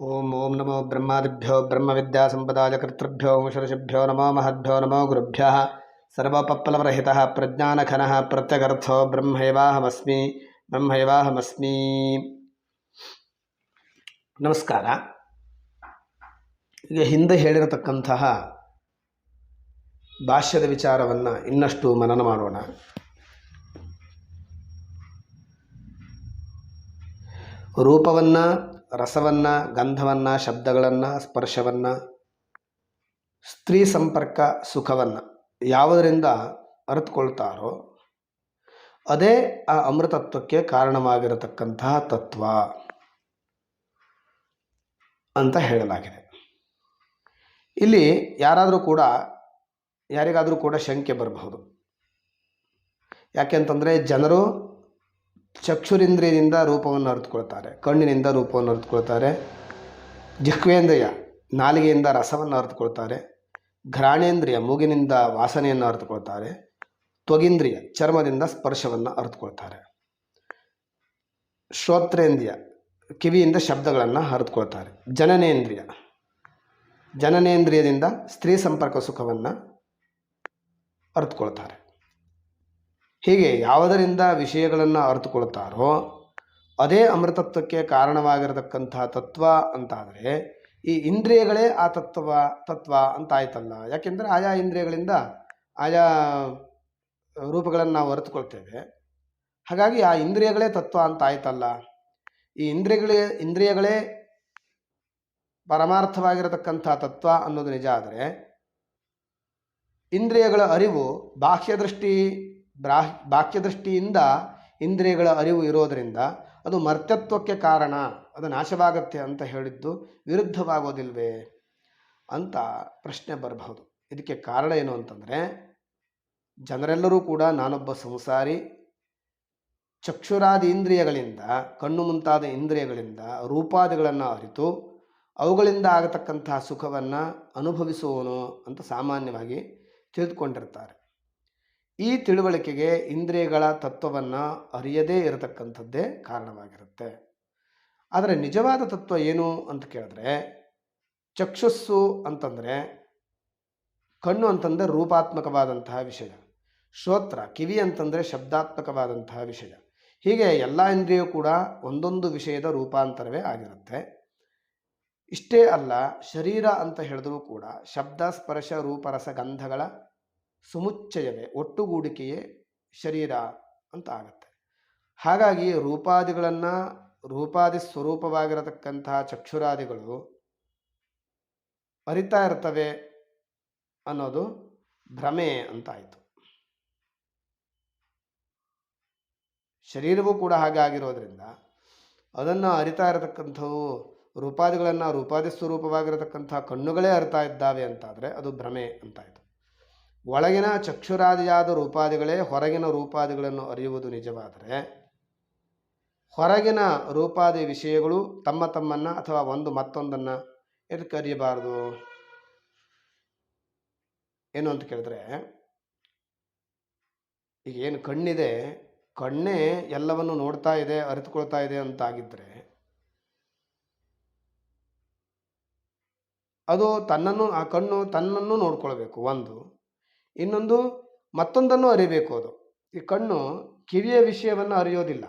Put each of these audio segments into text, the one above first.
ಓಂ ಓಂ ನಮೋ ಬ್ರಹ್ಮಾದಿಭ್ಯೋ ಬ್ರಹ್ಮವಿದ್ಯಾಸಂಪದಾಯ ಕರ್ತೃಭ್ಯೋ ಋಷಿಭ್ಯೋ ನಮೋ ಮಹದ್ಭ್ಯೋ ನಮೋ ಗುರುಭ್ಯ ಸರ್ವಪಪ್ಪಲವರಹಿತಃ ಪ್ರಜ್ಞಾನಖನ ಪ್ರತ್ಯಗರ್ಥೋ ಬ್ರಹ್ಮೈವಾಹಮಸ್ಮಿ ಬ್ರಹ್ಮೈವಾಹಮಸ್ಮಿ. ನಮಸ್ಕಾರ. ಈಗ ಹಿಂದೆ ಹೇಳಿರತಕ್ಕಂತಹ ಭಾಷ್ಯದ ವಿಚಾರವನ್ನು ಇನ್ನಷ್ಟು ಮನನ ಮಾಡೋಣ. ರೂಪವನ್ನು ರಸವನ್ನು, ಗಂಧವನ್ನು, ಶಬ್ದಗಳನ್ನು, ಸ್ಪರ್ಶವನ್ನು, ಸ್ತ್ರೀ ಸಂಪರ್ಕ ಸುಖವನ್ನು ಯಾವುದರಿಂದ ಅರಿತುಕೊಳ್ತಾರೋ ಅದೇ ಆ ಅಮೃತತ್ವಕ್ಕೆ ಕಾರಣವಾಗಿರತಕ್ಕಂತಹ ತತ್ವ ಅಂತ ಹೇಳಲಾಗಿದೆ. ಇಲ್ಲಿ ಯಾರಾದರೂ ಕೂಡ, ಯಾರಿಗಾದರೂ ಕೂಡ ಶಂಕೆ ಬರಬಹುದು. ಯಾಕೆಂತಂದರೆ ಜನರು ಚಕ್ಷುರಿಂದ್ರಿಯದಿಂದ ರೂಪವನ್ನು ಅರಿತುಕೊಳ್ತಾರೆ, ಕಣ್ಣಿನಿಂದ ರೂಪವನ್ನು ಅರಿತುಕೊಳ್ತಾರೆ, ಜಿಹ್ವೇಂದ್ರಿಯ ನಾಲಿಗೆಯಿಂದ ರಸವನ್ನು ಅರಿತುಕೊಳ್ತಾರೆ, ಘ್ರಾಣೇಂದ್ರಿಯ ಮೂಗಿನಿಂದ ವಾಸನೆಯನ್ನು ಅರಿತುಕೊಳ್ತಾರೆ, ತ್ವಗಿಂದ್ರಿಯ ಚರ್ಮದಿಂದ ಸ್ಪರ್ಶವನ್ನು ಅರಿತುಕೊಳ್ತಾರೆ. ಶ್ರೋತ್ರೇಂದ್ರಿಯ ಕಿವಿಯಿಂದ ಶಬ್ದಗಳನ್ನು ಅರಿತುಕೊಳ್ತಾರೆ. ಜನನೇಂದ್ರಿಯ ಜನನೇಂದ್ರಿಯದಿಂದ ಸ್ತ್ರೀ ಸಂಪರ್ಕ ಸುಖವನ್ನು ಅರಿತುಕೊಳ್ತಾರೆ. ಹೀಗೆ ಯಾವುದರಿಂದ ವಿಷಯಗಳನ್ನು ಅರಿತುಕೊಳ್ತಾರೋ ಅದೇ ಅಮೃತತ್ವಕ್ಕೆ ಕಾರಣವಾಗಿರತಕ್ಕಂತಹ ತತ್ವ ಅಂತಾದರೆ ಈ ಇಂದ್ರಿಯಗಳೇ ಆ ತತ್ವ ತತ್ವ ಅಂತ ಆಯ್ತಲ್ಲ. ಯಾಕೆಂದರೆ ಆಯಾ ಇಂದ್ರಿಯಗಳಿಂದ ಆಯಾ ರೂಪಗಳನ್ನು ನಾವು ಅರಿತುಕೊಳ್ತೇವೆ. ಹಾಗಾಗಿ ಆ ಇಂದ್ರಿಯಗಳೇ ತತ್ವ ಅಂತ ಆಯ್ತಲ್ಲ. ಈ ಇಂದ್ರಿಯಗಳೇ ಇಂದ್ರಿಯಗಳೇ ಪರಮಾರ್ಥವಾಗಿರತಕ್ಕಂಥ ತತ್ವ ಅನ್ನೋದು ನಿಜ ಆದರೆ ಇಂದ್ರಿಯಗಳ ಅರಿವು ಬಾಹ್ಯದೃಷ್ಟಿ ಬ್ರಾಹ್ ಬಾಹ್ಯದೃಷ್ಟಿಯಿಂದ ಇಂದ್ರಿಯಗಳ ಅರಿವು ಇರೋದರಿಂದ ಅದು ಮರ್ತ್ಯತ್ವಕ್ಕೆ ಕಾರಣ, ಅದು ನಾಶವಾಗತ್ತೆ ಅಂತ ಹೇಳಿದ್ದು ವಿರುದ್ಧವಾಗೋದಿಲ್ವೇ ಅಂತ ಪ್ರಶ್ನೆ ಬರಬಹುದು. ಇದಕ್ಕೆ ಕಾರಣ ಏನು ಅಂತಂದರೆ, ಜನರೆಲ್ಲರೂ ಕೂಡ ನಾನೊಬ್ಬ ಸಂಸಾರಿ, ಚಕ್ಷುರಾದಿ ಇಂದ್ರಿಯಗಳಿಂದ, ಕಣ್ಣು ಮುಂತಾದ ಇಂದ್ರಿಯಗಳಿಂದ ರೂಪಾದಿಗಳನ್ನು ಅರಿತು, ಅವುಗಳಿಂದ ಆಗತಕ್ಕಂತಹ ಸುಖವನ್ನು ಅನುಭವಿಸುವನು ಅಂತ ಸಾಮಾನ್ಯವಾಗಿ ತಿಳಿದುಕೊಂಡಿರ್ತಾರೆ. ಈ ತಿಳುವಳಿಕೆಗೆ ಇಂದ್ರಿಯಗಳ ತತ್ವವನ್ನು ಅರಿಯದೇ ಇರತಕ್ಕಂಥದ್ದೇ ಕಾರಣವಾಗಿರುತ್ತೆ. ಆದರೆ ನಿಜವಾದ ತತ್ವ ಏನು ಅಂತ ಕೇಳಿದ್ರೆ, ಚಕ್ಷುಸ್ಸು ಅಂತಂದರೆ ಕಣ್ಣು ಅಂತಂದರೆ ರೂಪಾತ್ಮಕವಾದಂತಹ ವಿಷಯ, ಶ್ರೋತ್ರ, ಕಿವಿ ಅಂತಂದರೆ ಶಬ್ದಾತ್ಮಕವಾದಂತಹ ವಿಷಯ. ಹೀಗೆ ಎಲ್ಲ ಇಂದ್ರಿಯೂ ಕೂಡ ಒಂದೊಂದು ವಿಷಯದ ರೂಪಾಂತರವೇ ಆಗಿರುತ್ತೆ. ಇಷ್ಟೇ ಅಲ್ಲ, ಶರೀರ ಅಂತ ಹೇಳಿದ್ರೂ ಕೂಡ ಶಬ್ದ, ಸ್ಪರ್ಶ ರೂಪರಸ ಗಂಧಗಳ ಸುಮುಚ್ಚಯವೇ, ಒಟ್ಟುಗೂಡಿಕೆಯೇ ಶರೀರ ಅಂತ ಆಗುತ್ತೆ ಹಾಗಾಗಿ ರೂಪಾದಿಗಳನ್ನು ರೂಪಾದಿ ಸ್ವರೂಪವಾಗಿರತಕ್ಕಂತಹ ಚಕ್ಷುರಾದಿಗಳು ಅರಿತಾ ಇರ್ತವೆ ಅನ್ನೋದು ಭ್ರಮೆ ಅಂತ ಆಯಿತು ಶರೀರವೂ ಕೂಡ ಹಾಗೆ ಆಗಿರೋದ್ರಿಂದ ಅದನ್ನು ಅರಿತಾ ಇರತಕ್ಕಂಥವು ರೂಪಾದಿಗಳನ್ನು ರೂಪಾದಿ ಸ್ವರೂಪವಾಗಿರತಕ್ಕಂಥ ಕಣ್ಣುಗಳೇ ಅರಿತಾ ಇದ್ದಾವೆ ಅಂತಾದರೆ ಅದು ಭ್ರಮೆ ಅಂತಾಯಿತು. ಒಳಗಿನ ಚಕ್ಷುರಾದಿಯಾದ ರೂಪಾದಿಗಳೇ ಹೊರಗಿನ ರೂಪಾದಿಗಳನ್ನು ಅರಿಯುವುದು ನಿಜವಾದರೆ ಹೊರಗಿನ ರೂಪಾದಿ ವಿಷಯಗಳು ತಮ್ಮ ತಮ್ಮನ್ನು ಅಥವಾ ಒಂದು ಮತ್ತೊಂದನ್ನು ಎದಕ್ಕೆ ಅರಿಯಬಾರದು ಏನು ಅಂತ ಕೇಳಿದ್ರೆ, ಈಗ ಏನು ಕಣ್ಣಿದೆ, ಕಣ್ಣೇ ಎಲ್ಲವನ್ನು ನೋಡ್ತಾ ಇದೆ, ಅರಿತುಕೊಳ್ತಾ ಇದೆ ಅಂತಾಗಿದ್ದರೆ ಅದು ತನ್ನನ್ನು, ಆ ಕಣ್ಣು ತನ್ನನ್ನು ನೋಡ್ಕೊಳ್ಬೇಕು, ಒಂದು. ಇನ್ನೊಂದು ಮತ್ತೊಂದನ್ನು ಅರಿಬೇಕು ಅದು. ಈ ಕಣ್ಣು ಕಿವಿಯ ವಿಷಯವನ್ನು ಅರಿಯೋದಿಲ್ಲ.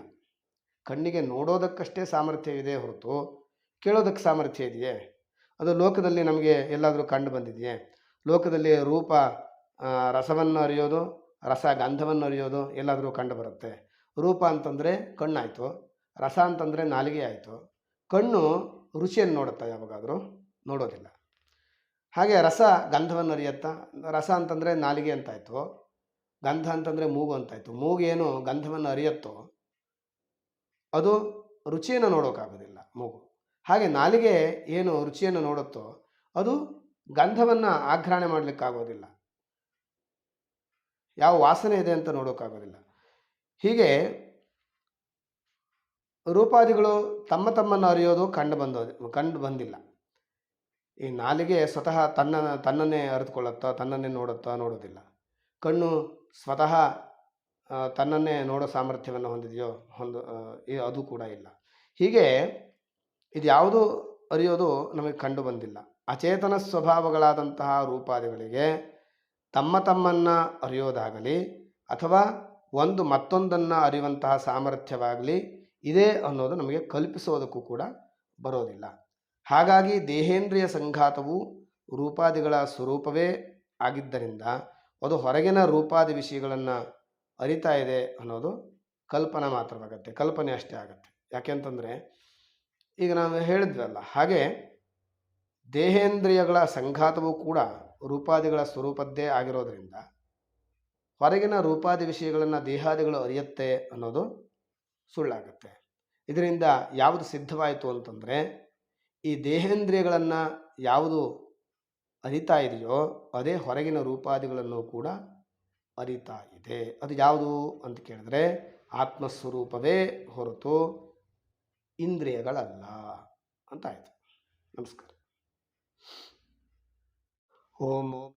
ಕಣ್ಣಿಗೆ ನೋಡೋದಕ್ಕಷ್ಟೇ ಸಾಮರ್ಥ್ಯ ಇದೆ ಹೊರತು ಕೇಳೋದಕ್ಕೆ ಸಾಮರ್ಥ್ಯ ಇದೆಯೇ? ಅದು ಲೋಕದಲ್ಲಿ ನಮಗೆ ಎಲ್ಲಾದರೂ ಕಂಡು ಬಂದಿದೆಯೇ? ಲೋಕದಲ್ಲಿ ರೂಪ ರಸವನ್ನು ಅರಿಯೋದು ರಸ ಗಂಧವನ್ನು ಅರಿಯೋದು ಎಲ್ಲಾದರೂ ಕಂಡು ಬರುತ್ತೆ. ರೂಪ ಅಂತಂದರೆ ಕಣ್ಣಾಯಿತು, ರಸ ಅಂತಂದರೆ ನಾಲಿಗೆ ಆಯಿತು ಕಣ್ಣು ರುಚಿಯನ್ನು ನೋಡುತ್ತಾ ಯಾವಾಗಾದರೂ? ನೋಡೋದಿಲ್ಲ. ಹಾಗೆ ರಸ ಗಂಧವನ್ನು ಅರಿಯತ್ತಾ, ರಸ ಅಂತಂದರೆ ನಾಲಿಗೆ ಅಂತಾಯಿತು ಗಂಧ ಅಂತಂದರೆ ಮೂಗು ಅಂತಾಯಿತು ಮೂಗೇನು ಗಂಧವನ್ನು ಅರಿಯತ್ತೋ, ಅದು ರುಚಿಯನ್ನು ನೋಡೋಕ್ಕಾಗೋದಿಲ್ಲ ಮೂಗು. ಹಾಗೆ ನಾಲಿಗೆ ಏನು ರುಚಿಯನ್ನು ನೋಡುತ್ತೋ, ಅದು ಗಂಧವನ್ನು ಆಘ್ರಾಣೆ ಮಾಡಲಿಕ್ಕಾಗೋದಿಲ್ಲ. ಯಾವ ವಾಸನೆ ಇದೆ ಅಂತ ನೋಡೋಕ್ಕಾಗೋದಿಲ್ಲ ಹೀಗೆ ರೂಪಾದಿಗಳು ತಮ್ಮ ತಮ್ಮನ್ನು ಅರಿಯೋದು ಕಂಡು ಬಂದೋ ಕಂಡು ಬಂದಿಲ್ಲ. ಈ ನಾಲಿಗೆ ಸ್ವತಃ ತನ್ನ, ತನ್ನನ್ನೇ ಅರಿತುಕೊಳ್ಳುತ್ತಾ, ತನ್ನನ್ನೇ ನೋಡುತ್ತಾ ನೋಡೋದಿಲ್ಲ ಕಣ್ಣು ಸ್ವತಃ ತನ್ನನ್ನೇ ನೋಡೋ ಸಾಮರ್ಥ್ಯವನ್ನು ಹೊಂದಿದೆಯೋ, ಹೊಂದು ಅದು ಕೂಡ ಇಲ್ಲ. ಹೀಗೆ ಇದು ಯಾವುದು ಅರಿಯೋದು ನಮಗೆ ಕಂಡು ಬಂದಿಲ್ಲ. ಅಚೇತನ ಸ್ವಭಾವಗಳಾದಂತಹ ರೂಪಾದಿಗಳಿಗೆ ತಮ್ಮ ತಮ್ಮನ್ನು ಅರಿಯೋದಾಗಲಿ ಅಥವಾ ಒಂದು ಮತ್ತೊಂದನ್ನು ಅರಿಯುವಂತಹ ಸಾಮರ್ಥ್ಯವಾಗಲಿ ಇದೆ ಅನ್ನೋದು ನಮಗೆ ಕಲ್ಪಿಸೋದಕ್ಕೂ ಕೂಡ ಬರೋದಿಲ್ಲ. ಹಾಗಾಗಿ ದೇಹೇಂದ್ರಿಯ ಸಂಘಾತವು ರೂಪಾದಿಗಳ ಸ್ವರೂಪವೇ ಆಗಿದ್ದರಿಂದ ಅದು ಹೊರಗಿನ ರೂಪಾದಿ ವಿಷಯಗಳನ್ನು ಅರಿತಾ ಇದೆ ಅನ್ನೋದು ಕಲ್ಪನಾ ಮಾತ್ರವಾಗತ್ತೆ ಕಲ್ಪನೆ ಅಷ್ಟೇ ಆಗತ್ತೆ. ಯಾಕೆಂತಂದರೆ ಈಗ ನಾವು ಹೇಳಿದ್ವಲ್ಲ, ಹಾಗೆ ದೇಹೇಂದ್ರಿಯಗಳ ಸಂಘಾತವು ಕೂಡ ರೂಪಾದಿಗಳ ಸ್ವರೂಪದ್ದೇ ಆಗಿರೋದರಿಂದ ಹೊರಗಿನ ರೂಪಾದಿ ವಿಷಯಗಳನ್ನು ದೇಹಾದಿಗಳು ಅರಿಯುತ್ತೆ ಅನ್ನೋದು ಸುಳ್ಳಾಗುತ್ತೆ. ಇದರಿಂದ ಯಾವುದು ಸಿದ್ಧವಾಯಿತು ಅಂತಂದರೆ ಈ ದೇಹೇಂದ್ರಿಯಗಳನ್ನು ಯಾವುದು ಅರಿತಾ ಇದೆಯೋ ಅದೇ ಹೊರಗಿನ ರೂಪಾದಿಗಳನ್ನು ಕೂಡ ಅರಿತಾ ಇದೆ. ಅದು ಯಾವುದು ಅಂತ ಕೇಳಿದ್ರೆ ಆತ್ಮಸ್ವರೂಪವೇ ಹೊರತು ಇಂದ್ರಿಯಗಳಲ್ಲ ಅಂತ ಆಯಿತು. ನಮಸ್ಕಾರ. ಓಂ